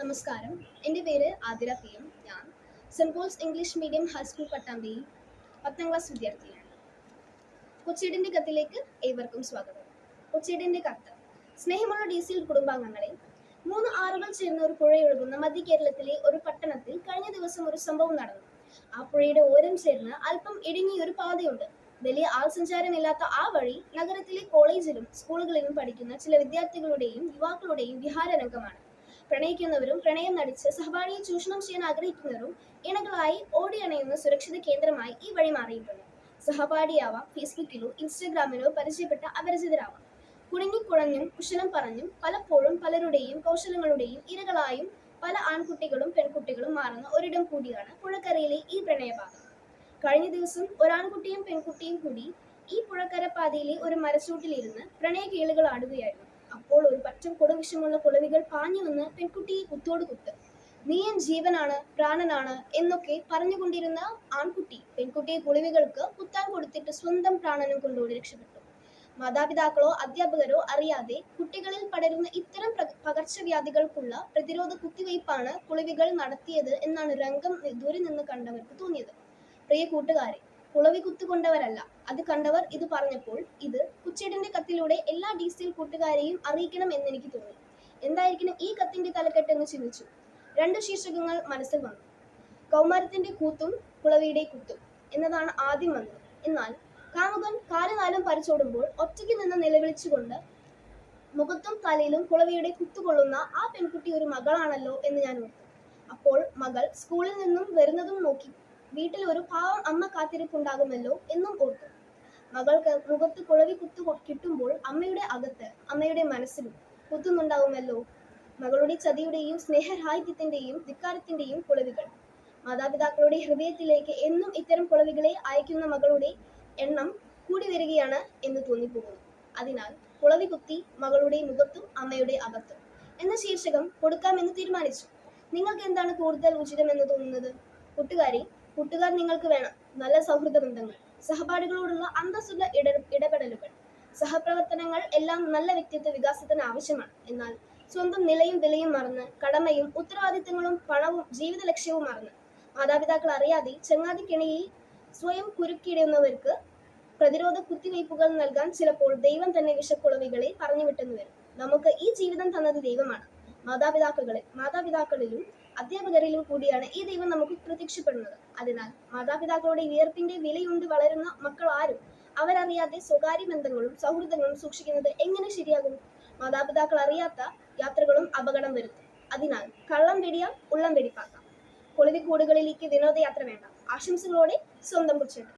നമസ്കാരം. എന്റെ പേര് ആതിര പി എം. ഞാൻ saint Paul's English medium high school Pattambi പത്താം ക്ലാസ് വിദ്യാർത്ഥിയാണ്. കൊച്ചിയുടെ കത്തിലേക്ക് ഏവർക്കും സ്വാഗതം. കൊച്ചിയുടെ കത്ത്. സ്നേഹമുള്ള ഡി സിൽ കുടുംബാംഗങ്ങളെ മൂന്ന് ആറുകൾ ചേർന്ന ഒരു പുഴയൊഴുകുന്ന മധ്യ കേരളത്തിലെ ഒരു പട്ടണത്തിൽ കഴിഞ്ഞ ദിവസം ഒരു സംഭവം നടന്നു. ആ പുഴയുടെ ഓരം ചേർന്ന് അല്പം ഇടുങ്ങിയ ഒരു പാതയുണ്ട്. വലിയ ആൾ സഞ്ചാരമില്ലാത്ത ആ വഴി നഗരത്തിലെ കോളേജിലും സ്കൂളുകളിലും പഠിക്കുന്ന ചില വിദ്യാർത്ഥികളുടെയും യുവാക്കളുടെയും വിഹാരരംഗമാണ്. പ്രണയിക്കുന്നവരും പ്രണയം നടിച്ച് സഹപാഠിയെ ചൂഷണം ചെയ്യാൻ ആഗ്രഹിക്കുന്നവരും ഇണകളായി ഓടിയണയുന്ന സുരക്ഷിത കേന്ദ്രമായി ഈ വഴി മാറിയിട്ടുണ്ട്. സഹപാഠിയാവാം ഫേസ്ബുക്കിലോ ഇൻസ്റ്റഗ്രാമിലോ പരിചയപ്പെട്ട അപരിചിതരാവാം. കുണുങ്ങിക്കുഴഞ്ഞും കുശലം പറഞ്ഞും പലപ്പോഴും പലരുടെയും കൗശലങ്ങളുടെയും ഇരകളായും പല ആൺകുട്ടികളും പെൺകുട്ടികളും മാറുന്ന ഒരിടം കൂടിയാണ് പുഴക്കരയിലെ ഈ പ്രണയപാത. കഴിഞ്ഞ ദിവസം ഒരാൺകുട്ടിയും പെൺകുട്ടിയും കൂടി ഈ പുഴക്കര പാതയിലെ ഒരു മരച്ചൂട്ടിലിരുന്ന് പ്രണയ കേളുകൾ ആടുകയായിരുന്നു. അപ്പോൾ ഒരു പറ്റം കൊടുവിഷമുള്ള കുളവികൾ പാഞ്ഞു വന്ന് പെൺകുട്ടിയെ കുത്തോട് കുത്ത്. നീയൻ ജീവനാണ് പ്രാണനാണ് എന്നൊക്കെ പറഞ്ഞുകൊണ്ടിരുന്ന ആൺകുട്ടി പെൺകുട്ടിയെ കുളിവികൾക്ക് കുത്താൻ കൊടുത്തിട്ട് സ്വന്തം പ്രാണനും കൊണ്ടോടി രക്ഷപ്പെട്ടു. മാതാപിതാക്കളോ അധ്യാപകരോ അറിയാതെ കുട്ടികളിൽ പടരുന്ന ഇത്തരം പകർച്ചവ്യാധികൾക്കുള്ള പ്രതിരോധ കുത്തിവയ്പ്പാണ് കുളിവികൾ നടത്തിയത് എന്നാണ് രംഗം ദൂരെ നിന്ന് കണ്ടവർക്ക് തോന്നിയത്. പ്രിയ കൂട്ടുകാരെ കുളവി കുത്തുകൊണ്ടവരല്ല അത് കണ്ടവർ ഇത് പറഞ്ഞപ്പോൾ ഇത് കുച്ചേടിന്റെ കത്തിലൂടെ എല്ലാ ഡി സി കൂട്ടുകാരെയും അറിയിക്കണം എന്ന് എനിക്ക് തോന്നി. എന്തായിരിക്കണം ഈ കത്തിന്റെ തലക്കെട്ട് എന്ന് ചിന്തിച്ചു. രണ്ട് ശീർഷകങ്ങൾ മനസ്സിൽ വന്നു. കൗമാരത്തിന്റെ കൂത്തും കുളവിയുടെ കുത്തും എന്നതാണ് ആദ്യം വന്നത്. എന്നാൽ കാമുകൻ കാലുകാലം പരിച്ചോടുമ്പോൾ ഒറ്റയ്ക്ക് നിന്ന് നിലവിളിച്ചുകൊണ്ട് മുഖത്തും തലയിലും കുളവിയുടെ കുത്തുകൊള്ളുന്ന ആ പെൺകുട്ടി ഒരു മകളാണല്ലോ എന്ന് ഞാൻ ഓർത്തു. അപ്പോൾ മകൾ സ്കൂളിൽ നിന്നും വരുന്നതും നോക്കി. വീട്ടിൽ ഒരു പാവം അമ്മ കാത്തിരിപ്പുണ്ടാകുമല്ലോ എന്നും ഓർത്തു. മകൾക്ക് മുഖത്ത് കുളവി കുത്തു കിട്ടുമ്പോൾ അമ്മയുടെ അകത്ത് അമ്മയുടെ മനസ്സിലും കുത്തുന്നുണ്ടാവുമല്ലോ. മകളുടെ ചതിയുടെയും സ്നേഹരാഹിത്യത്തിന്റെയും ധിക്കാരത്തിന്റെയും കുളവികൾ. മാതാപിതാക്കളുടെ ഹൃദയത്തിലേക്ക് എന്നും ഇത്തരം കുളവികളെ അയക്കുന്ന മകളുടെ എണ്ണം കൂടി വരികയാണ് എന്ന് തോന്നിപ്പോകുന്നു. അതിനാൽ കുളവി കുത്തി മകളുടെ മുഖത്തും അമ്മയുടെ അകത്തും. എന്ന ശീർഷകം കൊടുക്കാമെന്ന് തീരുമാനിച്ചു. നിങ്ങൾക്ക് എന്താണ് കൂടുതൽ ഉചിതമെന്ന് തോന്നുന്നത്? കൂട്ടുകാരി കൂട്ടുകാർ നിങ്ങൾക്ക് വേണം. നല്ല സൗഹൃദ ബന്ധങ്ങൾ സഹപാഠികളോടുള്ള അന്തസ്സുള്ള ഇട ഇടപെടലുകൾ. സഹപ്രവർത്തനങ്ങൾ എല്ലാം നല്ല വ്യക്തിത്വ വികാസത്തിന് ആവശ്യമാണ്. എന്നാൽ സ്വന്തം നിലയും വിലയും മറന്ന് കടമയും ഉത്തരവാദിത്തങ്ങളും പണവും ജീവിത ലക്ഷ്യവും മറന്ന് മാതാപിതാക്കൾ അറിയാതെ ചങ്ങാതിക്കിണിയിൽ സ്വയം കുരുക്കിയിടുന്നവർക്ക് പ്രതിരോധ കുത്തിവയ്പ്പുകൾ നൽകാൻ ചിലപ്പോൾ ദൈവം തന്നെ വിഷക്കുളവികളെ പറഞ്ഞു വിട്ടെന്ന് വരും. നമുക്ക് ഈ ജീവിതം തന്നത് ദൈവമാണ്. മാതാപിതാക്കളെ മാതാപിതാക്കളിലും അധ്യാപകരിലും കൂടിയാണ് ഈ ദൈവം നമുക്ക് പ്രത്യക്ഷപ്പെടുന്നത്. അതിനാൽ മാതാപിതാക്കളുടെ വിയർപ്പിന്റെ വിലയുണ്ട് വളരുന്ന മക്കൾ ആരും അവരറിയാതെ സ്വകാര്യ ബന്ധങ്ങളും സൗഹൃദങ്ങളും സൂക്ഷിക്കുന്നത് എങ്ങനെ ശരിയാകും? മാതാപിതാക്കൾ അറിയാത്ത യാത്രകളും അപകടം വരുത്തും. അതിനാൽ കള്ളം വെടിയാം ഉള്ളം വെടിപ്പാക്കാം. കൊളിവിക്കൂടുകളിലേക്ക് വിനോദയാത്ര വേണ്ട. ആശംസകളോടെ സ്വന്തം കുറിച്ചിട്ട്